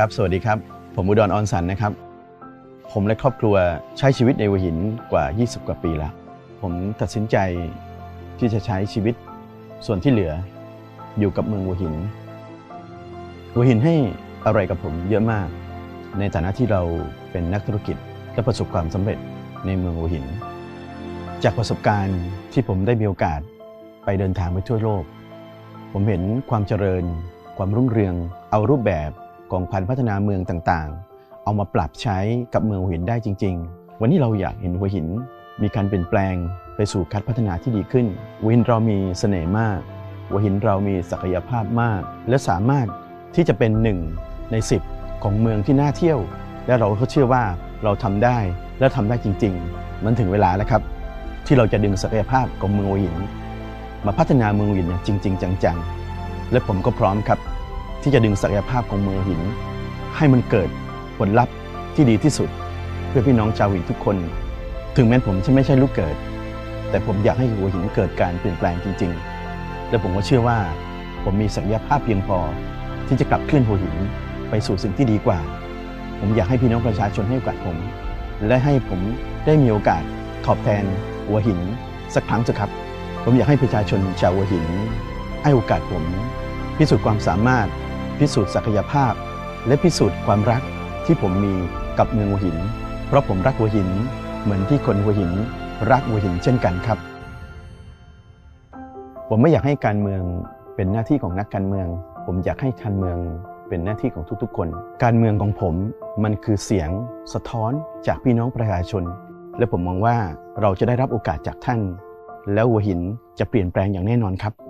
ครับ สวัสดีครับ ผมอุดรออนสันนะครับ ผมและครอบครัวใช้ชีวิตในหัวหินกว่า 20 กว่าปีแล้ว ผมตัดสินใจที่จะใช้ชีวิตส่วนที่เหลืออยู่กับเมืองหัวหิน หัวหินให้อะไรกับผมเยอะมาก ในฐานะที่เราเป็นนักธุรกิจและประสบความสำเร็จในเมืองหัวหิน จากประสบการณ์ที่ผมได้มีโอกาสไปเดินทางไปทั่วโลก ผมเห็นความเจริญ ความรุ่งเรือง เอารูปแบบ ของพันพัฒนาเมืองต่างๆ เอามาปรับใช้กับเมืองหัวหินได้จริง ๆ วันนี้เราอยากเห็นหัวหิน มีการเปลี่ยนแปลงไปสู่การพัฒนาที่ดีขึ้นหัวหินเรามีเสน่ห์มากหัวหินเรามีศักยภาพมาก และสามารถที่จะเป็นหนึ่งในสิบของเมืองที่น่าเที่ยว และเราก็เชื่อว่าเราทำได้และทำได้จริง ๆ มันถึงเวลาแล้วครับ ที่เราจะดึงศักยภาพของเมืองหัวหิน มาพัฒนาเมืองหัวหินอย่างจริง ๆ จังๆและผมก็พร้อมครับ ที่จะดึงศักยภาพของเมืองหิน ให้มันเกิดผลลัพธ์ที่ดีที่สุด เพื่อพี่น้องชาวหัวหินทุกคน ถึงแม้ผมจะไม่ใช่ลูกเกิด แต่ผมอยากให้หัวหินเกิดการเปลี่ยนแปลงจริง ๆ และผมก็เชื่อว่า ผมมีศักยภาพเพียงพอ ที่จะกลับเคลื่อนหัวหินไปสู่สิ่งที่ดีกว่า ผมอยากให้พี่น้องประชาชนให้โอกาสผม และให้ผมได้มีโอกาสตอบแทนหัวหิน สักครั้งเถอะครับ ผมอยากให้ประชาชนชาวหัวหิน ให้โอกาสผม พิสูจน์ความสามารถ พิสูจน์ศักยภาพ และพิสูจน์ความรักที่ผมมีกับเมืองหัวหิน เพราะผมรักหัวหิน เหมือนที่คนหัวหิน รักหัวหินเช่นกันครับ ผมไม่อยากให้การเมืองเป็นหน้าที่ของนักการเมือง ผมอยากให้การเมืองเป็นหน้าที่ของทุกๆ คน การเมืองของผมมันคือเสียงสะท้อนจากพี่น้องประชาชน และผมมองว่าเราจะได้รับโอกาสจากท่าน แล้วหัวหินจะเปลี่ยนแปลงอย่างแน่นอนครับ